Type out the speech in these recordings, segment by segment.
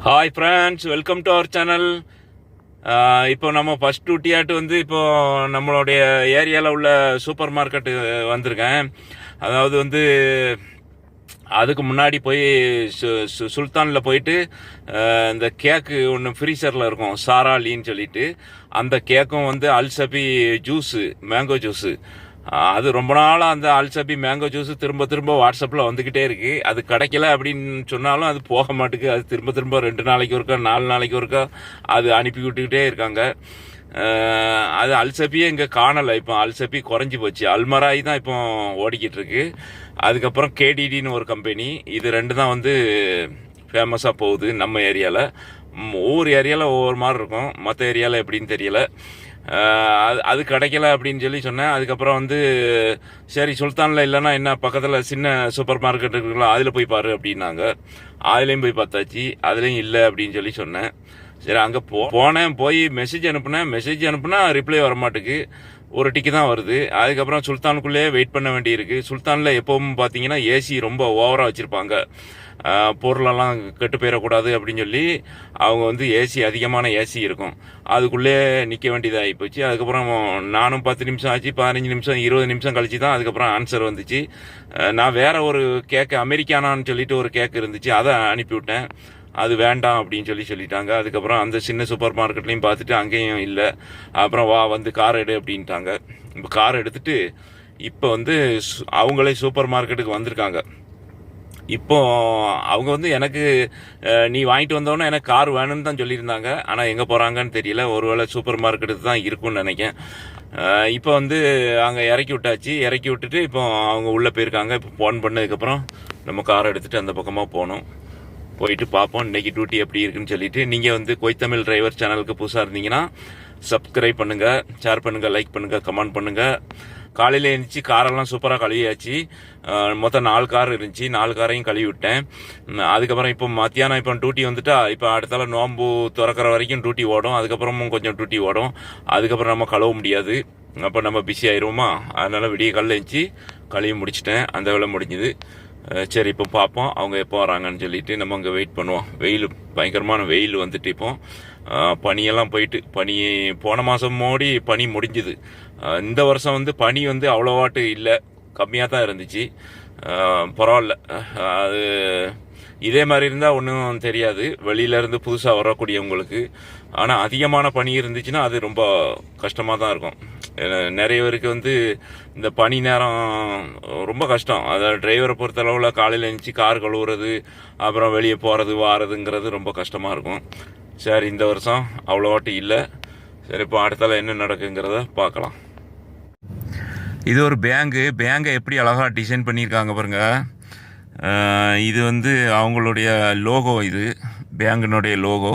Hi friends welcome to our channel இப்போ நம்ம first டூட்டியாட்டு வந்து இப்போ நம்மளுடைய ஏரியாவில் உள்ள சூப்பர் மார்க்கெட்டு வந்திருக்கேன். அதாவது வந்து அதுக்கு முன்னாடி போய் சு- சு- சுல்தானில் போயிட்டு இந்த கேக்கு ஒன்று ஃப்ரீசரில் இருக்கும் சாராலின்னு சொல்லிட்டு அந்த கேக்கும் வந்து அல்சபி ஜூஸு மேங்கோ ஜூஸு அது ரொம்ப நாளாக அந்த அல்சபி மேங்கோ ஜூஸ் திரும்ப திரும்ப வாட்ஸ்அப்பில் வந்துக்கிட்டே இருக்கு. அது கிடைக்கல அப்படின்னு சொன்னாலும் அது போக மாட்டேங்குது அது திரும்ப திரும்ப ரெண்டு நாளைக்கு ஒருக்கா நாலு நாளைக்கு ஒருக்கா அது அனுப்பி விட்டுக்கிட்டே இருக்காங்க. அது அல்சபியே இங்கே காணலை. இப்போ அல்சபி குறைஞ்சி போச்சு. அல்மராய் தான் இப்போ ஓடிக்கிட்டு இருக்கு. அதுக்கப்புறம் கேடிடின்னு ஒரு கம்பெனி. இது ரெண்டு தான் வந்து ஃபேமஸாக போகுது நம்ம ஏரியாவில் ஒவ்வொரு ஏரியாவில் ஒவ்வொரு மாதிரி இருக்கும். மற்ற ஏரியாவில் எப்படின்னு தெரியல. அது அது கிடைக்கல அப்படின்னு சொல்லி சொன்னேன். அதுக்கப்புறம் வந்து சரி சுல்தானில் இல்லைன்னா என்ன பக்கத்தில் சின்ன சூப்பர் மார்க்கெட் இருக்குல்ல அதில் போய் பாரு அப்படின்னாங்க. அதுலேயும் போய் பார்த்தாச்சு. அதுலேயும் இல்லை அப்படின்னு சொல்லி சொன்னேன். சரி அங்கே போ. போனேன் போய் மெசேஜ் அனுப்புனேன். மெசேஜ் அனுப்புனா ரிப்ளை வரமாட்டுக்கு. ஒரு டிக்கு தான் வருது. அதுக்கப்புறம் சுல்தானுக்குள்ளேயே வெயிட் பண்ண வேண்டியிருக்கு. சுல்தானில் எப்பவும் பார்த்தீங்கன்னா ஏசி ரொம்ப ஓவராக வச்சுருப்பாங்க. பொருளெல்லாம் கெட்டு போயிடக்கூடாது அப்படின்னு சொல்லி அவங்க வந்து ஏசி அதிகமான ஏசி இருக்கும். அதுக்குள்ளே நிற்க வேண்டியதாகி போச்சு. அதுக்கப்புறம் நானும் பத்து நிமிஷம் ஆச்சு பதினஞ்சு நிமிஷம் இருபது நிமிஷம் கழிச்சு தான் அதுக்கப்புறம் ஆன்சர் வந்துச்சு. நான் வேற ஒரு கேக்கு அமெரிக்கானான்னு சொல்லிட்டு ஒரு கேக் இருந்துச்சு. அதை அனுப்பிவிட்டேன். அது வேண்டாம் அப்படின்னு சொல்லி சொல்லிட்டாங்க. அதுக்கப்புறம் அந்த சின்ன சூப்பர் மார்க்கெட்லையும் பார்த்துட்டு அங்கேயும் இல்லை. அப்புறம் வா வந்து கார் எடு அப்படின்ட்டாங்க. இப்போ கார் எடுத்துட்டு இப்போ வந்து சு- அவங்களே சூப்பர் மார்க்கெட்டுக்கு வந்திருக்காங்க. இப்போ அவங்க வந்து எனக்கு நீ வாங்கிட்டு வந்தோன்னே எனக்கு கார் வேணும்னு தான் சொல்லியிருந்தாங்க. ஆனால் எங்கே போகிறாங்கன்னு தெரியல. ஒருவேளை சூப்பர் மார்க்கெட்டு தான் இருக்கும்னு நினைக்கேன் இப்போ வந்து அங்கே இறக்கி விட்டாச்சு. இறக்கி விட்டுட்டு இப்போ அவங்க உள்ளே போயிருக்காங்க. இப்போ ஃபோன் பண்ணதுக்கப்புறம் நம்ம காரை எடுத்துகிட்டு அந்த பக்கமாக போகணும் போயிட்டு பார்ப்போம் இன்னைக்கு டியூட்டி எப்படி இருக்குன்னு சொல்லிட்டு நீங்கள் வந்து கொய்த்தமிழ் டிரைவர் சேனலுக்கு புதுசாக இருந்தீங்கன்னா சப்ஸ்கிரைப் பண்ணுங்கள் ஷேர் பண்ணுங்கள் லைக் பண்ணுங்கள் கமெண்ட் பண்ணுங்கள் காலையில் எழுந்துச்சு காரெல்லாம் சூப்பராக கழுவியாச்சு. மொத்தம் நாலு கார் இருந்துச்சு. நாலு காரையும் கழுவி விட்டேன் அதுக்கப்புறம் இப்போ மத்தியானம் இப்போ டியூட்டி வந்துட்டா இப்போ அடுத்தால நோம்பு திறக்கிற வரைக்கும் டியூட்டி ஓடும். அதுக்கப்புறமும் கொஞ்சம் டியூட்டி ஓடும். அதுக்கப்புறம் நம்ம கழுவ முடியாது. அப்போ நம்ம பிஸி ஆயிடுவோமா அதனால விடிய காலையில் எழுந்துச்சி கழுவி முடிச்சிட்டேன். அந்த வேலை முடிஞ்சுது. சரி இப்போ பார்ப்போம். அவங்க எப்போ வராங்கன்னு சொல்லிட்டு நம்ம அங்கே வெயிட் பண்ணுவோம். வெயில் பயங்கரமான வெயில் வந்துட்டு இப்போ பனியெல்லாம் போயிட்டு பனி போன மாதம் மோடி பனி முடிஞ்சுது. இந்த வருஷம் வந்து பனி வந்து அவ்வளோவாட்டு இல்லை. கம்மியாக தான் இருந்துச்சு பரவாயில்ல. அது இதே மாதிரி இருந்தால் ஒன்றும் தெரியாது. வெளியிலேருந்து புதுசாக வரக்கூடியவங்களுக்கு. ஆனால் அதிகமான பனி இருந்துச்சுன்னா அது ரொம்ப கஷ்டமாக தான் இருக்கும் நிறைய பேருக்கு வந்து இந்த பனி நேரம் ரொம்ப கஷ்டம். அதாவது டிரைவரை பொறுத்தளவில் காலையில் எழுந்துச்சி கார் கழுவுறது அப்புறம் வெளியே போகிறது வாரதுங்கிறது ரொம்ப கஷ்டமாக இருக்கும். சரி இந்த வருஷம் அவ்வளோவாட்டி இல்லை. சரி இப்போ அடுத்தால என்ன நடக்குங்கிறத பார்க்கலாம். இது ஒரு பேங்கு பேங்கை எப்படி அழகாக டிசைன் பண்ணியிருக்காங்க பாருங்க. இது வந்து அவங்களுடைய லோகோ இது பேங்கினுடைய லோகோ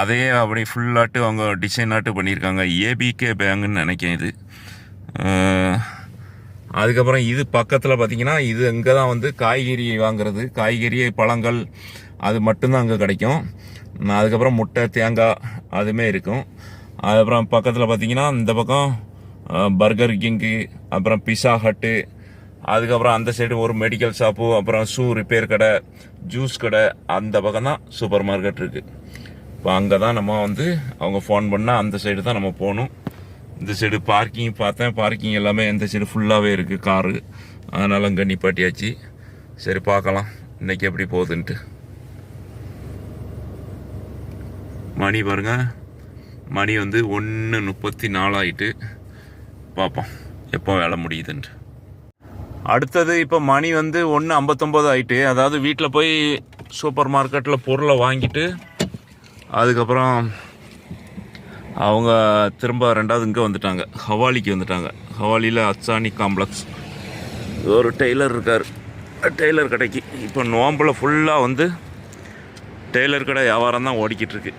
அதையே அப்படி ஃபுல்லாட்டு அவங்க டிசைனாட்டு பண்ணியிருக்காங்க. ஏபிகே பேங்குன்னு நினைக்கிறேன் இது. அதுக்கப்புறம் இது பக்கத்தில் பார்த்தீங்கன்னா இது இங்கே தான் வந்து காய்கறி வாங்குறது. காய்கறி பழங்கள் அது மட்டும்தான் அங்கே கிடைக்கும். அதுக்கப்புறம் முட்டை தேங்காய் அதுவுமே இருக்கும். அதுக்கப்புறம் பக்கத்தில் பார்த்தீங்கன்னா இந்த பக்கம் பர்கர் கிங்கு அப்புறம் பிஸா ஹட்டு அதுக்கப்புறம் அந்த சைடு ஒரு மெடிக்கல் ஷாப்பு அப்புறம் ஷூ ரிப்பேர் கடை ஜூஸ் கடை அந்த பக்கம் தான் சூப்பர் மார்க்கெட் இருக்குது இப்போ அங்கே தான் நம்ம வந்து அவங்க ஃபோன் பண்ணால் அந்த சைடு தான் நம்ம போகணும். இந்த சைடு பார்க்கிங் பார்த்தேன். பார்க்கிங் எல்லாமே இந்த சைடு ஃபுல்லாகவே இருக்குது காரு அதனால் அங்கே நிப்பாட்டியாச்சு. சரி பார்க்கலாம். இன்னைக்கு எப்படி போகுதுன்ட்டு. மணி பாருங்க. மணி வந்து ஒன்று முப்பத்தி நாலாயிட்டு பார்ப்போம். எப்போ வேலை முடியுதுன்ட்டு. அடுத்தது இப்போ மணி வந்து ஒன்று ஐம்பத்தொம்போது ஆகிட்டு அதாவது வீட்டில் போய் சூப்பர் மார்க்கெட்டில் பொருளை வாங்கிட்டு அதுக்கப்புறம் அவங்க திரும்ப ரெண்டாவது இங்கே வந்துட்டாங்க. ஹவாலிக்கு வந்துட்டாங்க. ஹவாலியில் அச்சானி காம்ப்ளெக்ஸ் ஒரு டெய்லர் இருக்கார். டெய்லர் கடைக்கு. இப்போ நோம்பில் ஃபுல்லாக வந்து டெய்லர் கடை வியாபாரம் தான் ஓடிக்கிட்டு இருக்கு.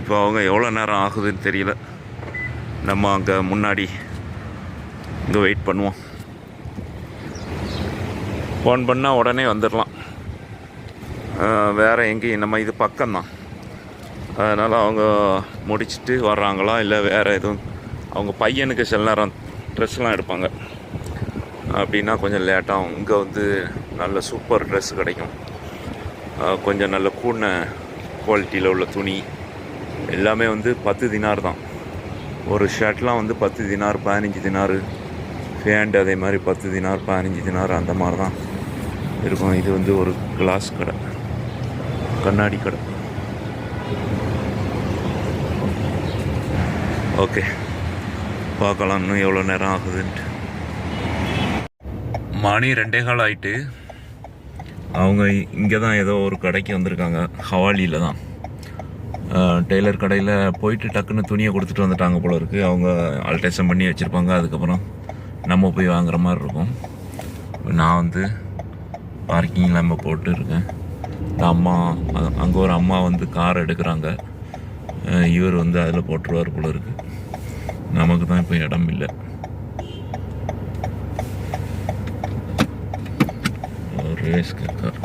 இப்போ அவங்க எவ்வளோ நேரம் ஆகுதுன்னு தெரியல. நம்ம அங்கே முன்னாடி இங்கே வெயிட் பண்ணுவோம். ஃபோன் பண்ணால் உடனே வந்துடலாம் வேறு எங்கேயும் நம்ம இது பக்கம்தான். அதனால் அவங்க முடிச்சுட்டு வர்றாங்களா இல்லை வேறு எதுவும் அவங்க பையனுக்கு சில நேரம் ட்ரெஸ்லாம் எடுப்பாங்க. அப்படின்னா கொஞ்சம் லேட்டாகும் இங்கே வந்து நல்ல சூப்பர் ட்ரெஸ் கிடைக்கும். கொஞ்சம் நல்ல கூடின குவாலிட்டியில் உள்ள துணி. எல்லாமே வந்து பத்து தினார் தான் ஒரு ஷர்ட்லாம் வந்து பத்து தினார் பதினஞ்சு தினார் ஃபேண்ட் அதே மாதிரி பத்து தினார் பதினஞ்சு தினார் அந்த மாதிரி தான் இருக்கும். இது வந்து ஒரு கிளாஸ் கடை. கண்ணாடி கடை. ஓகே பார்க்கலாம் இன்னும் எவ்வளோ நேரம் ஆகுதுன்ட்டு. மணி ரெண்டே கால் ஆகிட்டு அவங்க இங்கே தான் ஏதோ ஒரு கடைக்கு வந்திருக்காங்க. ஹவாலியில் தான். டெய்லர் கடையில் போயிட்டு டக்குன்னு துணியை கொடுத்துட்டு வந்துட்டாங்க போல இருக்குது அவங்க ஆல்ட்ரேஷன் பண்ணி வச்சுருப்பாங்க. அதுக்கப்புறம் நம்ம போய் வாங்குற மாதிரி இருக்கும். நான் வந்து பார்க்கிங் நம்ம போட்டு இருக்கேன். இந்த அம்மா அங்கே ஒரு அம்மா வந்து கார் எடுக்கிறாங்க. இவர் வந்து அதில் போட்டுருவார் போல இருக்கு. நமக்கு தான் இப்போ இடம் இல்லை. ஒரு ரேஸ் கார்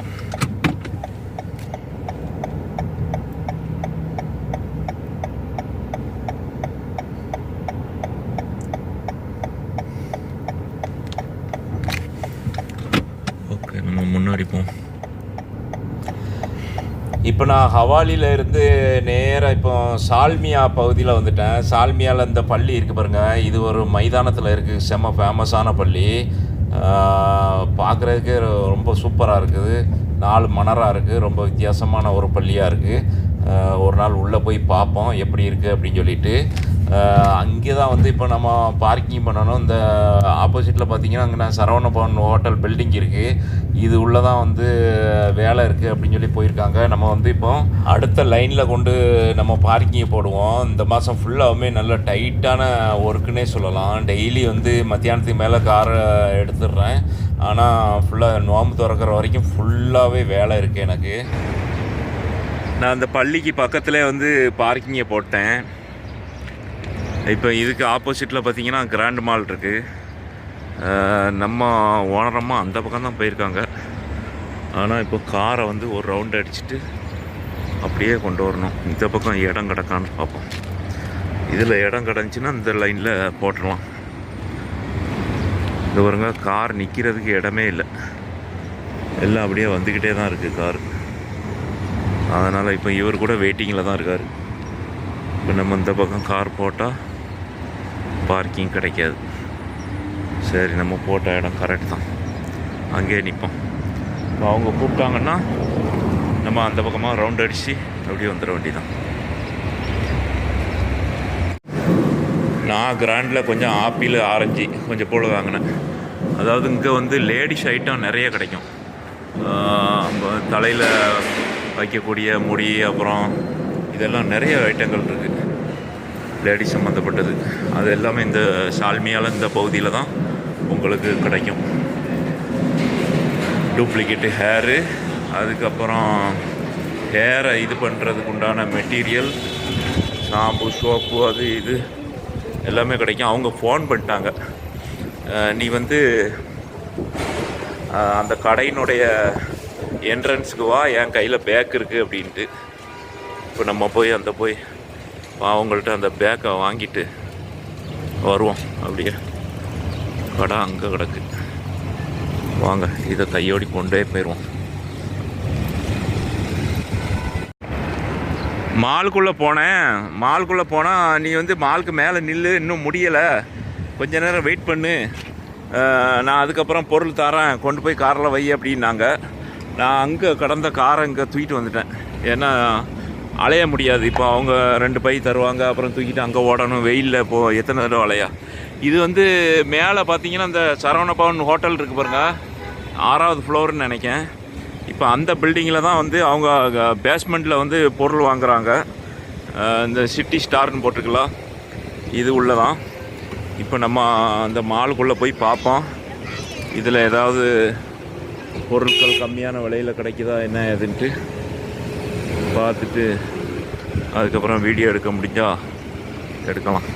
ஓகே நம்ம முன்னாடி போவோம் இப்போ நான் ஹவாலியில் இருந்து நேராக இப்போ சால்மியா பகுதியில் வந்துட்டேன். சால்மியாவில் இந்த பள்ளி இருக்குது பாருங்கள் இது ஒரு மைதானத்தில் இருக்குது செம்ம ஃபேமஸான பள்ளி. பார்க்குறதுக்கு ரொம்ப சூப்பராக இருக்குது. நாலு மணராக இருக்குது ரொம்ப வித்தியாசமான ஒரு பள்ளியாக இருக்குது ஒரு நாள் உள்ளே போய் பார்ப்போம் எப்படி இருக்குது அப்படின்னு சொல்லிட்டு. அங்கே தான் வந்து இப்போ நம்ம பார்க்கிங் பண்ணணும். இந்த ஆப்போசிட்டில் பார்த்தீங்கன்னா அங்கே நான் சரவணபவன் ஹோட்டல் பில்டிங் இருக்குது இது உள்ளே தான் வந்து வேலை இருக்குது அப்படின்னு சொல்லி போயிருக்காங்க. நம்ம வந்து இப்போ அடுத்த லைனில் கொண்டு நம்ம பார்க்கிங்கை போடுவோம். இந்த மாதம் ஃபுல்லாகவுமே நல்ல டைட்டான ஒர்க்குன்னே சொல்லலாம். டெய்லி வந்து மத்தியானத்துக்கு மேலே காரை எடுத்துடுறேன். ஆனால் ஃபுல்லாக நோம்பு திறக்கிற வரைக்கும் ஃபுல்லாகவே வேலை இருக்குது எனக்கு. நான் அந்த பள்ளிக்கு பக்கத்தில் வந்து பார்க்கிங்கை போட்டேன். இப்போ இதுக்கு ஆப்போசிட்டில் பார்த்தீங்கன்னா கிராண்ட் மால் இருக்குது நம்ம ஓனரம்மா அந்த பக்கம் தான் போயிருக்காங்க. ஆனால் இப்போ காரை வந்து ஒரு ரவுண்ட் அடிச்சுட்டு அப்படியே கொண்டு வரணும். இந்த பக்கம் இடம் கிடக்கான்னு பார்ப்போம். இதில் இடம் கிடந்துச்சுன்னா இந்த லைனில் போட்டுடலாம். இது பாருங்க கார் நிற்கிறதுக்கு இடமே இல்லை. எல்லாம் அப்படியே வந்துக்கிட்டே தான் இருக்குது கார் அதனால் இப்போ இவர் கூட வெயிட்டிங்கில் தான் இருக்கார். இப்போ நம்ம இந்த பக்கம் கார் போட்டால் பார்க்கிங் கிடைக்காது. சரி நம்ம போட்ட இடம் கரெக்ட் தான். அங்கேயே நிற்போம் இப்போ அவங்க கூப்பிட்டாங்கன்னா நம்ம அந்த பக்கமாக ரவுண்ட் அடித்து அப்படியே வந்துட வேண்டியதான் நான் கிராண்டில் கொஞ்சம் ஆப்பிள் ஆரஞ்சு கொஞ்சம் போல வாங்கினேன். அதாவது இங்கே வந்து லேடிஸ் ஐட்டம் நிறைய கிடைக்கும். தலையில் வைக்கக்கூடிய முடி அப்புறம் இதெல்லாம் நிறைய ஐட்டங்கள் இருக்குது லேடிஸ் சம்மந்தப்பட்டது அது எல்லாமே இந்த சால்மியால் இந்த பகுதியில் தான் உங்களுக்கு கிடைக்கும். டூப்ளிகேட்டு ஹேரு அதுக்கப்புறம் ஹேரை இது பண்ணுறதுக்கு உண்டான மெட்டீரியல் ஷாம்பு சோப்பு அது இது எல்லாமே கிடைக்கும். அவங்க ஃபோன் பண்ணிட்டாங்க. நீ வந்து அந்த கடையினுடைய என்ட்ரன்ஸுக்கு வா என் கையில் பேக் இருக்குது அப்படின்ட்டு. இப்போ நம்ம போய் அந்த போய் அவங்கள்ட்ட அந்த பேக்கை வாங்கிட்டு வருவோம் அப்படியே. கடை அங்கே கிடக்கு. வாங்க இதை கையோடி கொண்டே போயிடுவோம். மாலுக்குள்ளே போனேன். மாலுக்குள்ளே போனால் நீ வந்து மாலுக்கு மேலே நில்லு இன்னும் முடியலை. கொஞ்ச நேரம் வெயிட் பண்ணு. நான் அதுக்கப்புறம் பொருள் தரேன். கொண்டு போய் காரில் வை அப்படின்னாங்க. நான் அங்கே கடந்த காரை இங்கே தூக்கிட்டு வந்துட்டேன். ஏன்னா அலைய முடியாது. இப்போ அவங்க ரெண்டு பை தருவாங்க அப்புறம் தூக்கிட்டு அங்கே ஓடணும். வெயிலில் இப்போ எத்தனை தடவை அலையா? இது வந்து மேலே பார்த்தீங்கன்னா இந்த சரவணபவன் ஹோட்டல் இருக்குது பாருங்க. ஆறாவது ஃப்ளோர்னு நினைக்கேன் இப்போ அந்த பில்டிங்கில் தான் வந்து அவங்க பேஸ்மெண்ட்டில் வந்து பொருள் வாங்குறாங்க. இந்த சிட்டி ஸ்டார்னு போட்டிருக்கலாம் இது உள்ளே தான் இப்போ நம்ம அந்த மாலுக்குள்ளே போய் பார்ப்போம். இதில் ஏதாவது பொருட்கள் கம்மியான விலையில் கிடைக்குதா என்ன ஏதுன்ட்டு பார்த்துட்டு அதுக்கப்புறம் வீடியோ எடுக்க முடிஞ்சால் எடுக்கலாம்.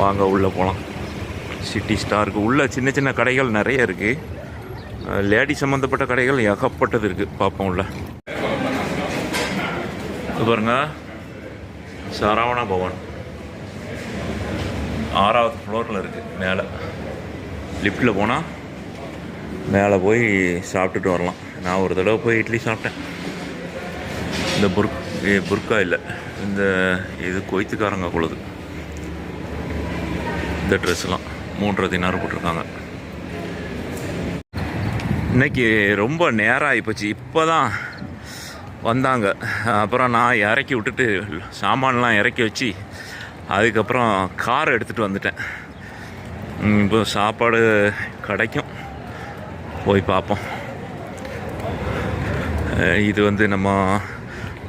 வாங்க உள்ளே போகலாம் சிட்டி ஸ்டாருக்கு உள்ளே சின்ன சின்ன கடைகள் நிறைய இருக்குது லேடி சம்மந்தப்பட்ட கடைகள் ஏகப்பட்டது இருக்குது பார்ப்போம் உள்ள. பாருங்க. சரவண பவன். ஆறாவது ஃப்ளோரில் இருக்குது மேலே. லிஃப்ட்டில் போனால் மேலே போய் சாப்பிட்டுட்டு வரலாம். நான் ஒரு தடவை போய் இட்லி சாப்பிட்டேன். இந்த புர்க் புர்கா இல்லை. இந்த இது கொய்த்துக்காரங்க கொழுது. இந்த ட்ரெஸ்லாம் மூன்றரை தினார் போட்டிருக்காங்க. இன்னைக்கு ரொம்ப நேரம் ஆகிப்போச்சு இப்போ தான் வந்தாங்க. அப்புறம் நான் இறக்கி விட்டுட்டு சாமான்லாம் இறக்கி வச்சு அதுக்கப்புறம் கார் எடுத்துகிட்டு வந்துட்டேன். இப்போ சாப்பாடு கிடைக்கும். போய் பார்ப்போம். இது வந்து நம்ம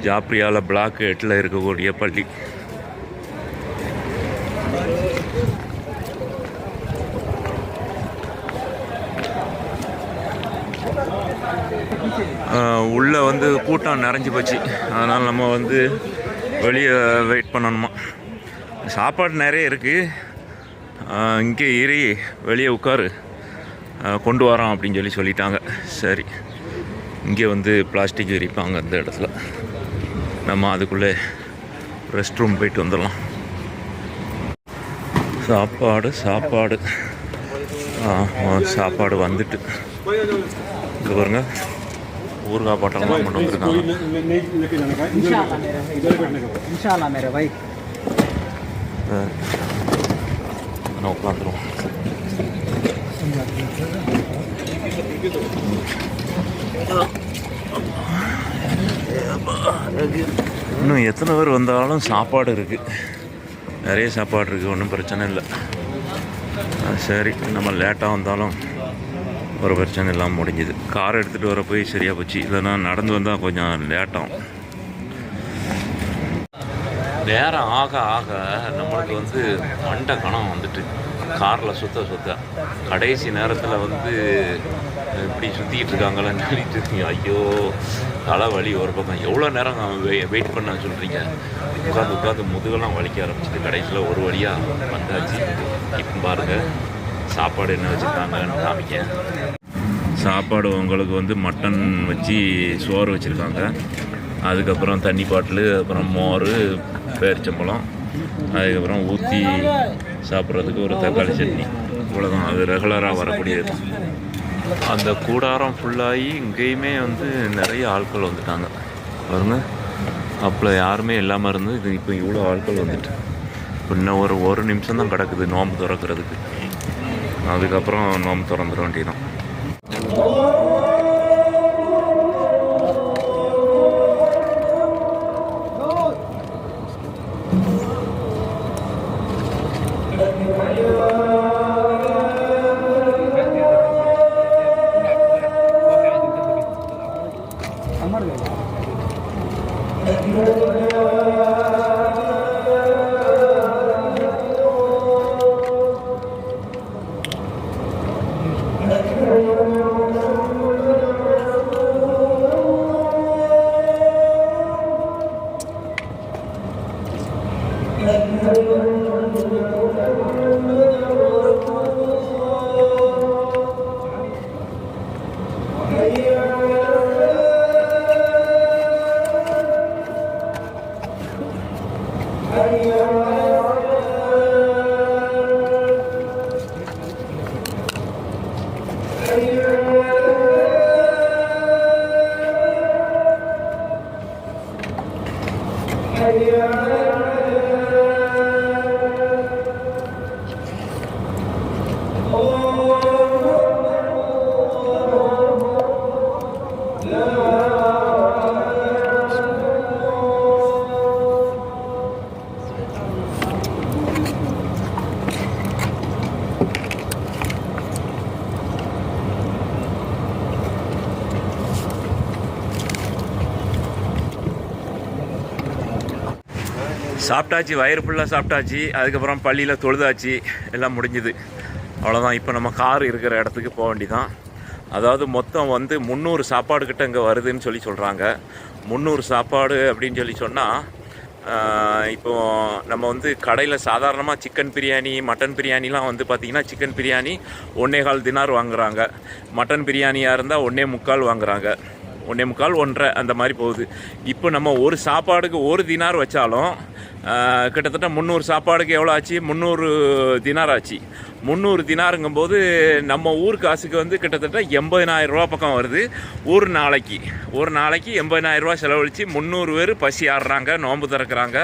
ஜாப்ரியாவில் பிளாக் எட்டில் இருக்கக்கூடிய பள்ளி. உள்ளே வந்து கூட்டம் நிறைஞ்சு போச்சு. அதனால் நம்ம வந்து வெளியே வெயிட் பண்ணணுமா. சாப்பாடு நிறைய இருக்குது இங்கே ஏறி வெளியே உட்காரு. கொண்டு வரோம் அப்படின்னு சொல்லி சொல்லிட்டாங்க. சரி. இங்கே வந்து பிளாஸ்டிக் விரிப்பாங்க அந்த இடத்துல. நம்ம அதுக்குள்ளே ரெஸ்ட் ரூம் போயிட்டு வந்துடலாம். சாப்பாடு சாப்பாடு. சாப்பாடு வந்துட்டு. இது பாருங்க. ஊறுகாய் பாட்டெல்லாம் கொண்டு வந்திருக்காங்க. உட்காந்துருவோம். இன்னும் எத்தனை பேர் வந்தாலும் சாப்பாடு இருக்குது நிறைய சாப்பாடு இருக்குது ஒன்றும் பிரச்சனை இல்லை. சரி நம்ம லேட்டாக வந்தாலும் ஒரு பிரச்சனை இல்லாமல் முடிஞ்சுது. கார் எடுத்துகிட்டு வர போய் சரியாக போச்சு. இல்லைன்னா நடந்து வந்தால் கொஞ்சம் லேட்டாகும் நேரம் ஆக ஆக நம்மளுக்கு வந்து மண்டை கணம் வந்துட்டு காரில் சுத்த சுத்த. கடைசி நேரத்தில் வந்து இப்படி சுற்றிக்கிட்டு இருக்காங்களேன்னு சொல்லிட்டு இருக்கீங்க. ஐயோ தலைவலி ஒரு பக்கம். எவ்வளோ நேரம் வெயிட் பண்ண சொல்கிறீங்க உட்காந்து உட்காந்து முதுகெல்லாம் வலிக்க ஆரம்பிச்சிட்டு கடைசியில் ஒரு வழியாக வந்தாச்சு. இப்போ பாருங்கள் சாப்பாடு என்ன வச்சுருக்காங்கன்னு காமிக்க சாப்பாடு உங்களுக்கு வந்து மட்டன் வச்சு சோறு வச்சுருக்காங்க. அதுக்கப்புறம் தண்ணி பாட்டில் அப்புறம் மோர் பேரிச்சம்பழம். அதுக்கப்புறம் ஊற்றி சாப்பிட்றதுக்கு ஒரு தக்காளி சட்னி. இவ்வளோதான் அது ரெகுலராக வரக்கூடியது. அந்த கூடாரம் ஃபுல்லாகி இங்கேயுமே வந்து நிறைய ஆட்கள் வந்துட்டாங்க. பாருங்க. அப்போ யாருமே இல்லாமல் இருந்து இது இப்போ இவ்வளோ ஆட்கள் வந்துட்டு. இப்போ இன்னும் ஒரு ஒரு நிமிஷம் தான் கிடக்குது நோம்பு திறக்கிறதுக்கு. அதுக்கப்புறம் நோம்பு திறந்துட வேண்டியதான் Amém. சாப்பிட்டாச்சு வயிறு ஃபுல்லாக சாப்பிட்டாச்சு அதுக்கப்புறம் பள்ளியில் தொழுதாச்சு எல்லாம் முடிஞ்சுது. அவ்வளோதான் இப்போ நம்ம கார் இருக்கிற இடத்துக்கு போக வேண்டிதான். அதாவது மொத்தம் வந்து முந்நூறு சாப்பாடு கிட்ட இங்கே வருதுன்னு சொல்லி சொல்கிறாங்க முந்நூறு சாப்பாடு அப்படின்னு சொல்லி சொன்னால் இப்போ நம்ம வந்து கடையில் சாதாரணமாக சிக்கன் பிரியாணி மட்டன் பிரியாணிலாம் வந்து பார்த்திங்கன்னா சிக்கன் பிரியாணி ஒன்றே கால் தினார் வாங்குறாங்க. மட்டன் பிரியாணியாக இருந்தால் ஒன்றே முக்கால் வாங்குறாங்க. ஒன்றே முக்கால் ஒன்றரை அந்த மாதிரி போகுது. இப்போ நம்ம ஒரு சாப்பாடுக்கு ஒரு தினார் வச்சாலும் கிட்டத்தட்ட முந்நூறு சாப்பாடுக்கு எவ்வளோ ஆச்சு? முந்நூறு தினார் ஆச்சு. முந்நூறு தினாருங்கும்போது நம்ம ஊர் காசுக்கு வந்து கிட்டத்தட்ட எண்பதினாயிரம் ரூபா பக்கம் வருது. ஒரு நாளைக்கு ஒரு நாளைக்கு எண்பதினாயிரம் ரூபா செலவழித்து முந்நூறு பேர் பசி ஆடுறாங்க நோன்பு திறக்கிறாங்க.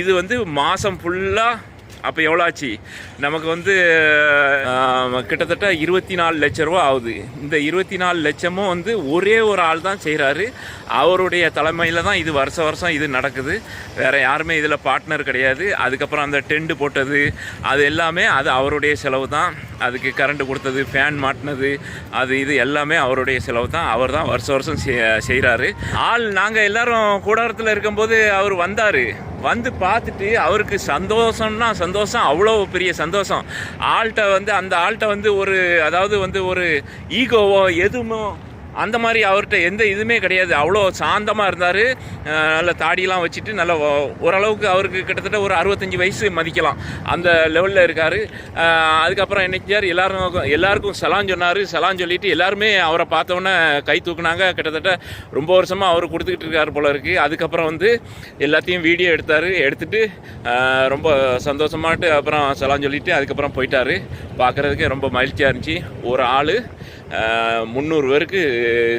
இது வந்து மாதம் ஃபுல்லாக அப்போ எவ்வளோ ஆச்சு? நமக்கு வந்து கிட்டத்தட்ட இருபத்தி நாலு லட்ச ரூபா ஆகுது. இந்த இருபத்தி நாலு லட்சமும் வந்து ஒரே ஒரு ஆள் தான் செய்கிறாரு அவருடைய தலைமையில் தான் இது வருஷ வருஷம் இது நடக்குது. வேறு யாருமே இதில் பார்ட்னர் கிடையாது. அதுக்கப்புறம் அந்த டெண்டு போட்டது அது எல்லாமே அது அவருடைய செலவு தான். அதுக்கு கரண்ட் கொடுத்தது ஃபேன் மாட்டினது அது இது எல்லாமே அவருடைய செலவு தான். அவர் தான் வருஷம் வருஷம் செய்கிறாரு ஆள் நாங்கள் எல்லோரும் கூடாரத்தில் இருக்கும்போது அவர் வந்தார். வந்து பார்த்துட்டு அவருக்கு சந்தோஷம்னா சந்தோஷம் அவ்வளோ பெரிய சந்தோஷம். ஆள்கிட்ட வந்து அந்த ஆள்கிட்ட வந்து ஒரு அதாவது வந்து ஒரு ஈகோவோ எதுமோ அந்த மாதிரி அவர்கிட்ட எந்த இதுவுமே கிடையாது. அவ்வளோ சாந்தமாக இருந்தார். நல்ல தாடியெலாம் வச்சுட்டு நல்ல ஓரளவுக்கு அவருக்கு கிட்டத்தட்ட ஒரு அறுபத்தஞ்சி வயசு மதிக்கலாம். அந்த லெவலில் இருக்கார். அதுக்கப்புறம் என்னைக்கார் எல்லாரும் எல்லாருக்கும் சலான் சொன்னார். சலான் சொல்லிவிட்டு எல்லாருமே அவரை பார்த்தோன்னே கை தூக்குனாங்க. கிட்டத்தட்ட ரொம்ப வருஷமாக அவர் கொடுத்துக்கிட்டு இருக்கார் போல இருக்குது அதுக்கப்புறம் வந்து எல்லாத்தையும் வீடியோ எடுத்தார். எடுத்துட்டு ரொம்ப சந்தோஷமாட்டு அப்புறம் சலான் சொல்லிட்டு அதுக்கப்புறம் போயிட்டார். பார்க்குறதுக்கே ரொம்ப மகிழ்ச்சியாக இருந்துச்சு. ஒரு ஆள் முந்நூறு பேருக்கு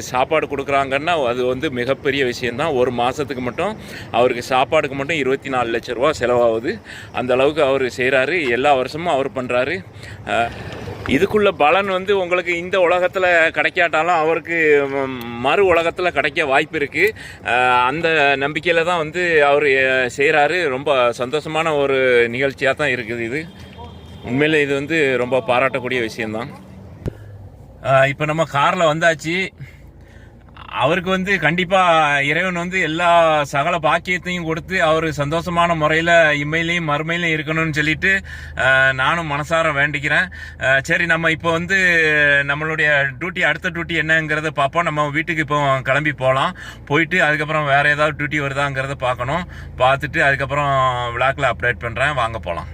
சாப்பாடு கொடுக்குறாங்கன்னா அது வந்து மிகப்பெரிய விஷயந்தான் ஒரு மாதத்துக்கு மட்டும் அவருக்கு சாப்பாடுக்கு மட்டும் இருபத்தி நாலு லட்ச ரூபா செலவாகுது. அந்த அளவுக்கு அவர் செய்கிறாரு எல்லா வருஷமும் அவர் பண்ணுறாரு இதுக்குள்ள பலன் வந்து உங்களுக்கு இந்த உலகத்தில் கிடைக்காட்டாலும் அவருக்கு மறு உலகத்தில் கிடைக்க வாய்ப்பு இருக்குது அந்த நம்பிக்கையில் தான் வந்து அவர் செய்கிறாரு ரொம்ப சந்தோஷமான ஒரு நிகழ்ச்சியாக தான் இருக்குது இது. உண்மையில் இது வந்து ரொம்ப பாராட்டக்கூடிய விஷயந்தான் இப்போ நம்ம காரில் வந்தாச்சு. அவருக்கு வந்து கண்டிப்பாக இறைவன் வந்து எல்லா சகல பாக்கியத்தையும் கொடுத்து அவர் சந்தோஷமான முறையில் இம்மையிலையும் மறுமையிலையும் இருக்கணும்னு சொல்லிட்டு நானும் மனசார வேண்டிக்கிறேன். சரி நம்ம இப்போ வந்து நம்மளுடைய டியூட்டி அடுத்த டியூட்டி என்னங்கிறத பார்ப்போம். நம்ம வீட்டுக்கு இப்போ கிளம்பி போகலாம் போயிட்டு அதுக்கப்புறம் வேறு ஏதாவது டியூட்டி வருதாங்கிறத பார்க்கணும். பார்த்துட்டு அதுக்கப்புறம் விழாக்கில் அப்டேட் பண்ணுறேன் வாங்க போகலாம்